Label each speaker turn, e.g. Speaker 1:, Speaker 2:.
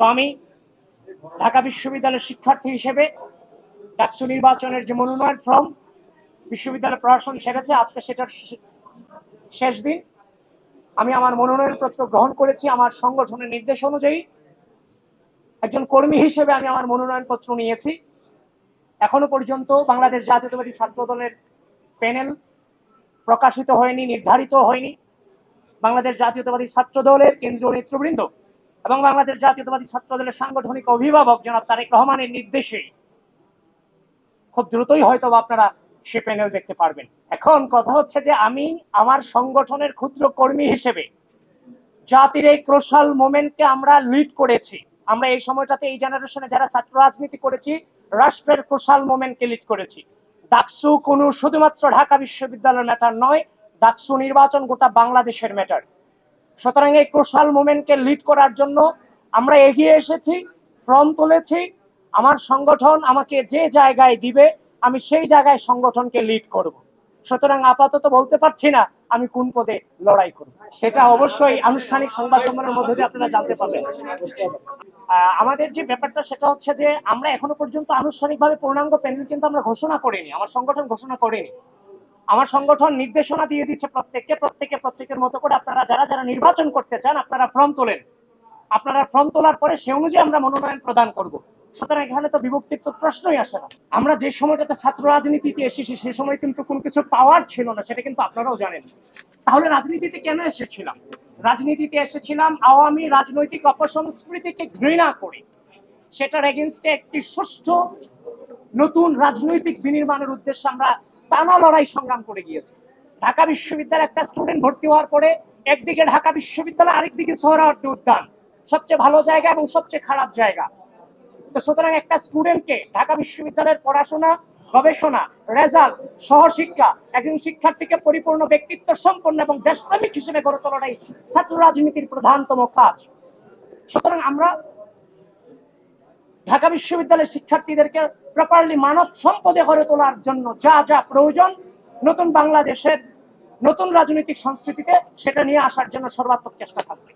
Speaker 1: তো আমি ঢাকা বিশ্ববিদ্যালয়ের শিক্ষার্থী হিসেবে ডাকসু নির্বাচনের যে মনোনয়ন ফর্ম বিশ্ববিদ্যালয় প্রশাসন সেরেছে, আজকে সেটার শেষ দিন। আমি আমার মনোনয়ন পত্র গ্রহণ করেছি, আমার সংগঠনের নির্দেশ অনুযায়ী। একজন কর্মী হিসেবে আমি আমার মনোনয়ন পত্র নিয়েছি। এখনও পর্যন্ত বাংলাদেশ জাতীয়তাবাদী ছাত্র দলের প্যানেল প্রকাশিত হয়নি, নির্ধারিত হয়নি। বাংলাদেশ জাতীয়তাবাদী ছাত্র দলের কেন্দ্রীয় নেতৃবৃন্দ এবং বাংলাদেশ জাতীয়তাবাদী ছাত্র দলের সাংগঠনিক অভিভাবক জনাব তারেক রহমানের নির্দেশে খুব দ্রুতই হয়তো আপনারা সে প্যানেল দেখতে পারবেন। এখন কথা হচ্ছে যে আমি আমার সংগঠনের ক্ষুদ্র কর্মী হিসেবে জাতির এই ক্রোশাল মোমেন্টকে আমরা লিড করেছি। আমরা এই সময়টাতে এই জেনারেশনে যারা ছাত্র রাজনীতি করেছি, রাষ্ট্রের ক্রোশাল মোমেন্টকে লিড করেছি। ডাকসু কোনো শুধুমাত্র ঢাকা বিশ্ববিদ্যালয়ের ম্যাটার নয়, ডাকসু নির্বাচন গোটা বাংলাদেশের ম্যাটার সুতরাং এই ক্রোশাল মুভমেন্টকে লিড করার জন্য আমরা এগিয়ে এসেছি ফর্ম তুলেছি, আমার সংগঠন আমাকে যে জায়গায় দিবে, আমি সেই জায়গায় সংগঠনকে লিড করব। সুতরাং আপাতত বলতে পারছি না আমি কোন পদে লড়াই করব। সেটা অবশ্যই আনুষ্ঠানিক সংবাদ সম্মেলনের মধ্যে দিয়ে আপনারা জানতে পারবেন। আমাদের যে ব্যাপারটা সেটা হচ্ছে যে আমরা এখনও পর্যন্ত আনুষ্ঠানিকভাবে পূর্ণাঙ্গ প্যানেল কিন্তু আমরা ঘোষণা করিনি, আমার সংগঠন ঘোষণা করেনি। আমার সংগঠন নির্দেশনা দিয়ে দিচ্ছে প্রত্যেককে প্রত্যেকে প্রত্যেকের মতো করে আপনারা যারা যারা নির্বাচন করতে চান, আপনারা ফর্ম তোলেন। আপনারা ফর্ম তোলার পরে সে অনুযায়ী আমরা মনোনয়ন প্রদান করব। সুতরাং এখানে তো বিভক্তির তো প্রশ্নই আসে না। আমরা যে সময়টাতে ছাত্র রাজনীতিতে এসেছি, সে সময় কিন্তু কোনো কিছু পাওয়ার ছিল না, সেটা কিন্তু আপনারাও জানেন। তাহলে রাজনীতিতে কেন এসেছিলাম? রাজনীতিতে এসেছিলাম আওয়ামী রাজনৈতিক অপসংস্কৃতিকে ঘৃণা করে। সেটার এগেনস্টে একটি সুষ্ঠু নতুন রাজনৈতিক বিনির্মাণের উদ্দেশ্যে আমরা টানা লড়াই সংগ্রাম করে গিয়েছি। ঢাকা বিশ্ববিদ্যালয়ে একটা স্টুডেন্ট ভর্তি হওয়ার পরে একদিকে ঢাকা বিশ্ববিদ্যালয় আরেকদিকে সোহরাওয়ার্দী উদ্যান। সবচেয়ে ভালো জায়গা এবং সবচেয়ে খারাপ জায়গা। তো সুতরাং একটা স্টুডেন্টকে ঢাকা বিশ্ববিদ্যালয়ের পড়াশোনা, গবেষণা রেজাল্ট সহশিক্ষা, একজন শিক্ষার্থীকে পরিপূর্ণ ব্যক্তিত্ব সম্পন্ন এবং দেশপ্রেমিক হিসেবে গড়ে তোলাটাই ছাত্র রাজনীতির প্রধানতম কাজ। সুতরাং আমরা ঢাকা বিশ্ববিদ্যালয়ের শিক্ষার্থীদেরকে প্রপারলি মানব সম্পদে গড়ে তোলার জন্য যা যা প্রয়োজন, নতুন বাংলাদেশের নতুন রাজনৈতিক সংস্কৃতিতে সেটা নিয়ে আসার জন্য সর্বাত্মক চেষ্টা থাকবে।